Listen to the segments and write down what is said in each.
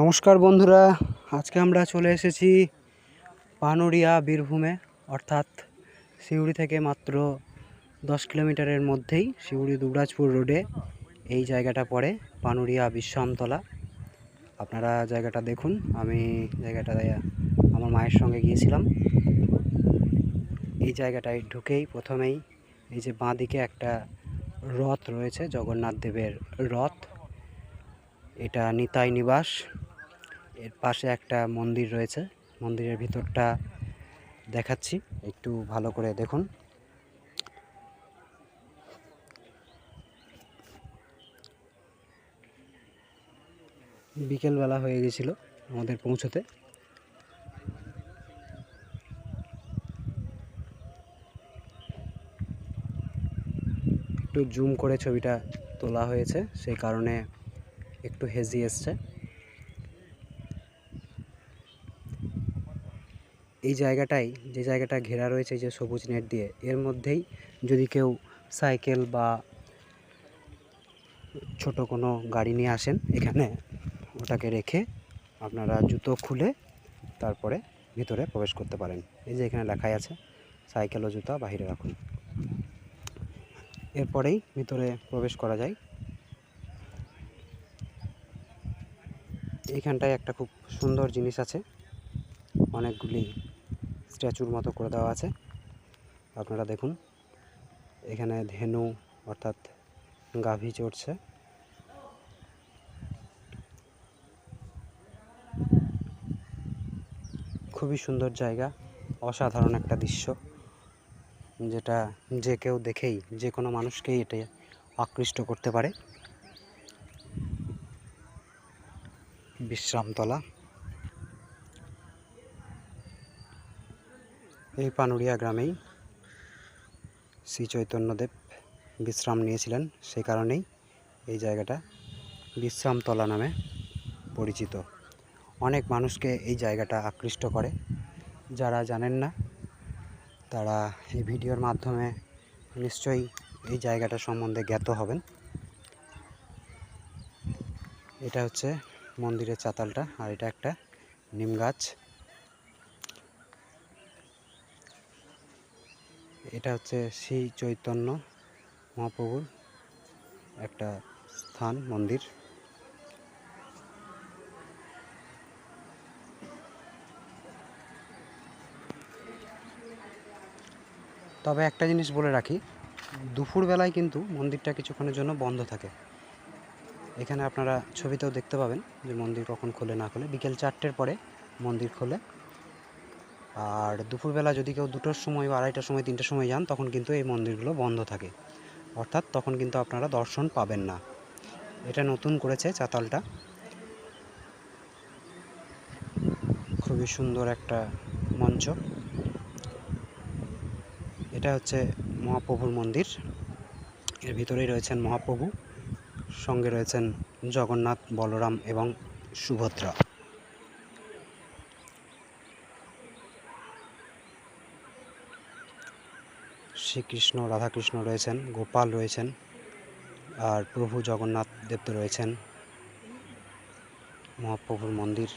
নমস্কার বন্ধুরা, আজকে আমরা চলে এসেছি পানুরিয়া বীরভূমে, অর্থাৎ সিউড়ি থেকে মাত্র দশ কিলোমিটারের মধ্যেই সিউড়ি দুবরাজপুর রোডে এই জায়গাটা পড়ে, পানুরিয়া বিশ্রামতলা। আপনারা জায়গাটা দেখুন, আমি জায়গাটায় আমার মায়ের সঙ্গে গিয়েছিলাম। এই জায়গাটায় ঢুকেই প্রথমেই এই যে বাঁ দিকে একটা রথ রয়েছে, জগন্নাথ দেবের রথ। এটা নিতাই নিবাস। এর পাশে একটা মন্দির রয়েছে। মন্দিরের ভিতরটা দেখাচ্ছি, একটু ভালো করে দেখুন। বিকেলবেলা হয়ে গেছিল আমাদের পৌঁছতে। একটু জুম করে ছবিটা তোলা হয়েছে, সেই কারণে একটু হেজি এসছে। এই জায়গাটাই, যে জায়গাটা ঘেরা রয়েছে যে সবুজ নেট দিয়ে, এর মধ্যেই যদি কেউ সাইকেল বা ছোট কোনো গাড়ি নিয়ে আসেন, এখানে ওটাকে রেখে আপনারা জুতো খুলে তারপরে ভিতরে প্রবেশ করতে পারেন। এই যে এখানে লেখাই আছে, সাইকেল ও জুতা বাহিরে রাখুন। এরপরেই ভিতরে প্রবেশ করা যায়। এইখানটায় একটা খুব সুন্দর জিনিস আছে, অনেকগুলি স্ট্যাচুর মতো করে দেওয়া আছে। আপনারা দেখুন, এখানে ধেনু অর্থাৎ গাভী চড়ছে। খুবই সুন্দর জায়গা, অসাধারণ একটা দৃশ্য, যেটা যে কেউ দেখেই, যে কোনো মানুষকেই এটা আকৃষ্ট করতে পারে। বিশ্রামতলা। এই পানুরিয়া গ্রামেই শ্রী চৈতন্যদেব বিশ্রাম নিয়েছিলেন, সেই কারণেই এই জায়গাটা বিশ্রামতলা নামে পরিচিত। অনেক মানুষকে এই জায়গাটা আকৃষ্ট করে। যারা জানেন না, তারা এই ভিডিওর মাধ্যমে নিশ্চয়ই এই জায়গাটা সম্বন্ধে জ্ঞাত হবেন। এটা হচ্ছে মন্দিরের চাতালটা আর এটা একটা নিম গাছ। এটা হচ্ছে শ্রী চৈতন্য মহাপ্রভুর একটা স্থান, মন্দির। তবে একটা জিনিস বলে রাখি, দুপুরবেলায় কিন্তু মন্দিরটা কিছুক্ষণের জন্য বন্ধ থাকে। এখানে আপনারা ছবিতেও দেখতে পাবেন যে মন্দির কখন খোলে না খোলে। বিকেল চারটের পরে মন্দির খোলে। আর দুপুরবেলা যদি কেউ দুটোর সময় বা আড়াইটার সময়, তিনটের সময় যান, তখন কিন্তু এই মন্দিরগুলো বন্ধ থাকে। অর্থাৎ তখন কিন্তু আপনারা দর্শন পাবেন না। এটা নতুন করেছে চাতালটা। খুবই সুন্দর একটা মঞ্চ। এটা হচ্ছে মহাপ্রভুর মন্দির। এর ভিতরেই রয়েছেন মহাপ্রভু। সঙ্গে রয়েছেন জগন্নাথ, বলরাম এবং সুভদ্রা। শ্রীকৃষ্ণ, রাধাকৃষ্ণ রয়েছেন, গোপাল রয়েছেন, আর প্রভু জগন্নাথ দেব রয়েছেন। মহাপ্রভুর মন্দির।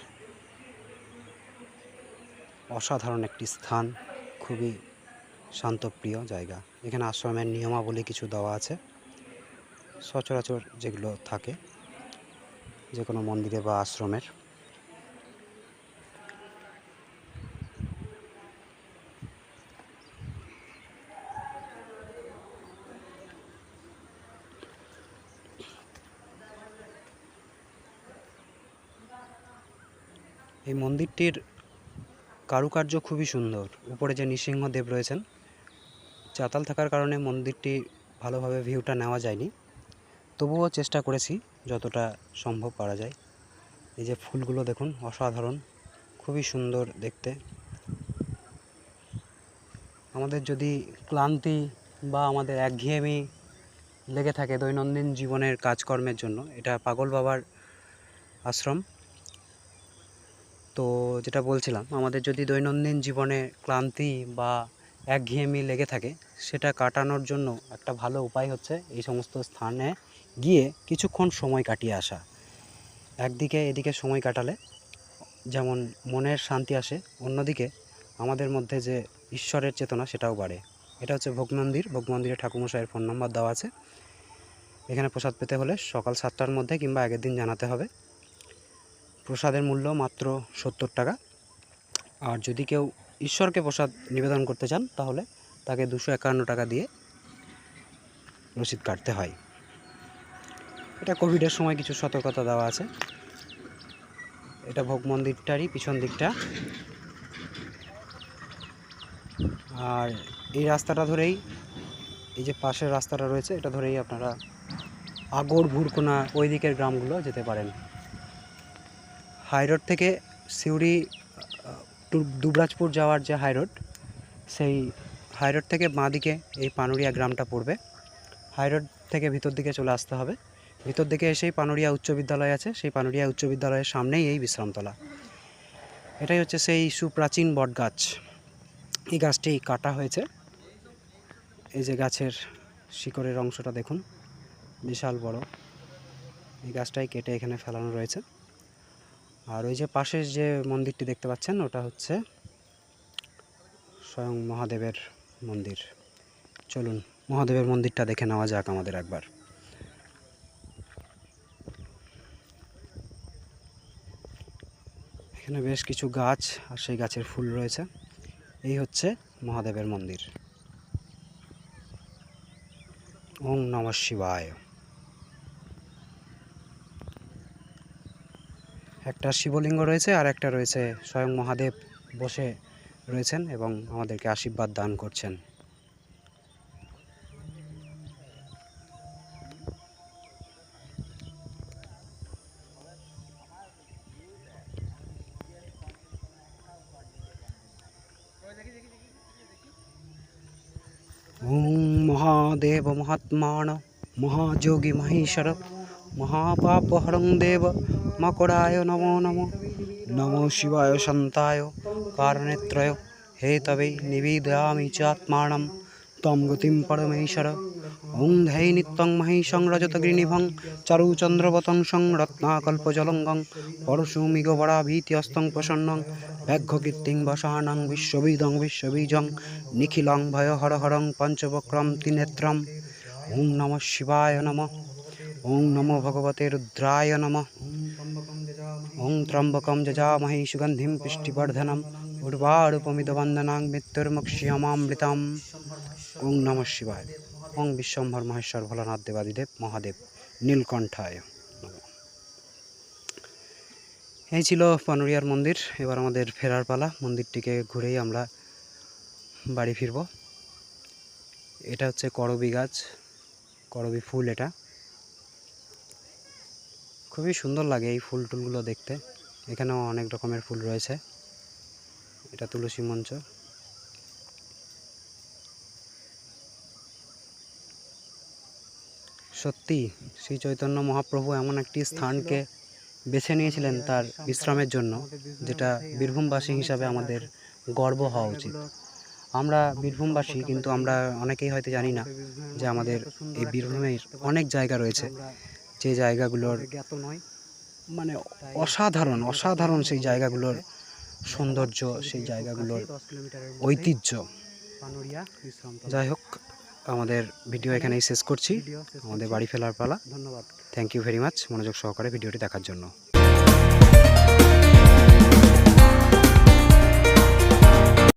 অসাধারণ একটি স্থান, খুবই শান্তপ্রিয় জায়গা। এখানে আশ্রমের নিয়মাবলী কিছু দেওয়া আছে। সচরাচর যেগুলো থাকে যে কোনো মন্দিরে বা আশ্রমের। এই মন্দিরটির কারুকার্য খুবই সুন্দর। উপরে যে নৃসিংহদেব রয়েছেন, চাতাল থাকার কারণে মন্দিরটি ভালোভাবে ভিউটা নেওয়া যায়নি। তবুও চেষ্টা করেছি যতটা সম্ভব পারা যায়। এই যে ফুলগুলো দেখুন, অসাধারণ, খুবই সুন্দর দেখতে। আমাদের যদি ক্লান্তি বা আমাদের একঘেয়েমি লেগে থাকে দৈনন্দিন জীবনের কাজকর্মের জন্য, এটা পাগল বাবার আশ্রম। তো যেটা বলছিলাম, আমাদের যদি দৈনন্দিন জীবনে ক্লান্তি বা একঘেয়েমি লেগে থাকে, সেটা কাটানোর জন্য একটা ভালো উপায় হচ্ছে এই সমস্ত স্থানে গিয়ে কিছুক্ষণ সময় কাটিয়ে আসা। একদিকে এদিকে সময় কাটালে যেমন মনের শান্তি আসে, অন্যদিকে আমাদের মধ্যে যে ঈশ্বরের চেতনা সেটাও বাড়ে। এটা হচ্ছে ভোগ মন্দির। ভোগ মন্দিরে ঠাকুমশাইয়ের ফোন নম্বর দেওয়া আছে। এখানে প্রসাদ পেতে হলে সকাল সাতটার মধ্যে কিংবা আগের দিন জানাতে হবে। প্রসাদের মূল্য মাত্র সত্তর টাকা। আর যদি কেউ ঈশ্বরকে প্রসাদ নিবেদন করতে চান, তাহলে তাকে দুশো একান্ন টাকা দিয়ে রসিদ কাটতে হয়। এটা কোভিডের সময় কিছু সতর্কতা দেওয়া আছে। এটা ভোগ মন্দিরটারই পিছন দিকটা। আর এই রাস্তাটা ধরেই, এই যে পাশের রাস্তাটা রয়েছে, এটা ধরেই আপনারা আগর ভুরকোনা ওই দিকের গ্রামগুলো যেতে পারেন। হাইরোড থেকে সিউড়ি দুবরাজপুর যাওয়ার যে হাইরোড সেই হাইরোড থেকে বাঁ দিকে এই পানুরিয়া গ্রামটা পড়বে। হাইরোড থেকে ভিতর দিকে চলে আসতে হবে। ভিতর দিকে এসেই পানুরিয়া উচ্চ বিদ্যালয় আছে। সেই পানুরিয়া উচ্চ বিদ্যালয়ের সামনেই এই বিশ্রামতলা। এটাই হচ্ছে সেই সুপ্রাচীন বটগাছ। এই গাছটি কাটা হয়েছে। এই যে গাছের শিকড়ের অংশটা দেখুন, বিশাল বড়। এই গাছটাই কেটে এখানে ফেলানো রয়েছে। আর ওই যে পাশের যে মন্দিরটি দেখতে পাচ্ছেন, ওটা হচ্ছে স্বয়ং মহাদেবের মন্দির। চলুন, মহাদেবের মন্দিরটা দেখে নেওয়া যাক আমাদের একবার। এখানে বেশ কিছু গাছ, আর সেই গাছের ফুল রয়েছে। এই হচ্ছে মহাদেবের মন্দির। ওম নম শিবায়। একটা শিবলিঙ্গ রয়েছে আর একটা রয়েছে স্বয়ং মহাদেব বসে রয়েছেন এবং আমাদেরকে আশীর্বাদ দান করছেন। মহাদেব মহাত্মান মহাযোগী মহেশ্বর, মহাপাপহরং দেব মকড়ায় নমো নমো। নমো শিবায় শান্তায় কারণেত্রয়। হে তবে নিবেদয়ামি চাত্মানম তম গতিম পরমেশ্বর। ওং ধৈ নিত্যং মহিষং রজতগিরিনিভং চারুচন্দ্রবতংসং রত্নাকল্পজলঙ্গং পরশুমিগ বরাভীত্যস্তং প্রসন্নং ব্যাঘ্যকীর্তিং বসানং বিশ্ববিদং বিশ্ববীজং নিখিলং ভয়হরহরং পঞ্চবক্রম ত্রিনেত্রম। ওং নমঃ শিবায় নমঃ। ওং নমো ভগবতে রুদ্রায় নমঃ। ওং ত্রম্বকম যজামহে সুগন্ধিম পুষ্টিবর্ধনম উর্বারুপমিদবন্দনাং মৃত্যুর্মুক্ষ্যমামৃতম ওং নমঃ শিবায় ওং বিশ্বম্ভর মহেশ্বর ভোলানাথ দেবাদিদেব মহাদেব নীলকণ্ঠায় এই ছিল পানুরিয়ার মন্দির। এবার আমাদের ফেরার পালা। মন্দিরটিকে ঘুরেই আমরা বাড়ি ফিরব। এটা হচ্ছে করবি গাছ, করবি ফুল এটা। খুবই সুন্দর লাগে এই ফুল টুলগুলো দেখতে। এখানেও অনেক রকমের ফুল রয়েছে। এটা তুলসী মঞ্চ। সত্যি শ্রী চৈতন্য মহাপ্রভু এমন একটি স্থানকে বেছে নিয়েছিলেন তার বিশ্রামের জন্য যেটা বীরভূমবাসী হিসাবে আমাদের গর্ব হওয়া উচিত। আমরা বীরভূমবাসী কিন্তু আমরা অনেকেই হয়তো জানি না যে আমাদের এই বীরভূমের অনেক জায়গা রয়েছে। যে জায়গাগুলোর নয়। মানে অসাধারণ অসাধারণ সেই জায়গাগুলোর সৌন্দর্য সেই জায়গাগুলোর ঐতিহ্য। যাই হোক আমাদের ভিডিও এখানেই শেষ করছি। আমাদের বাড়ি ফেলার পালা। ধন্যবাদ। থ্যাংক ইউ ভেরি মাচ মনোযোগ সহকারে ভিডিওটি দেখার জন্য।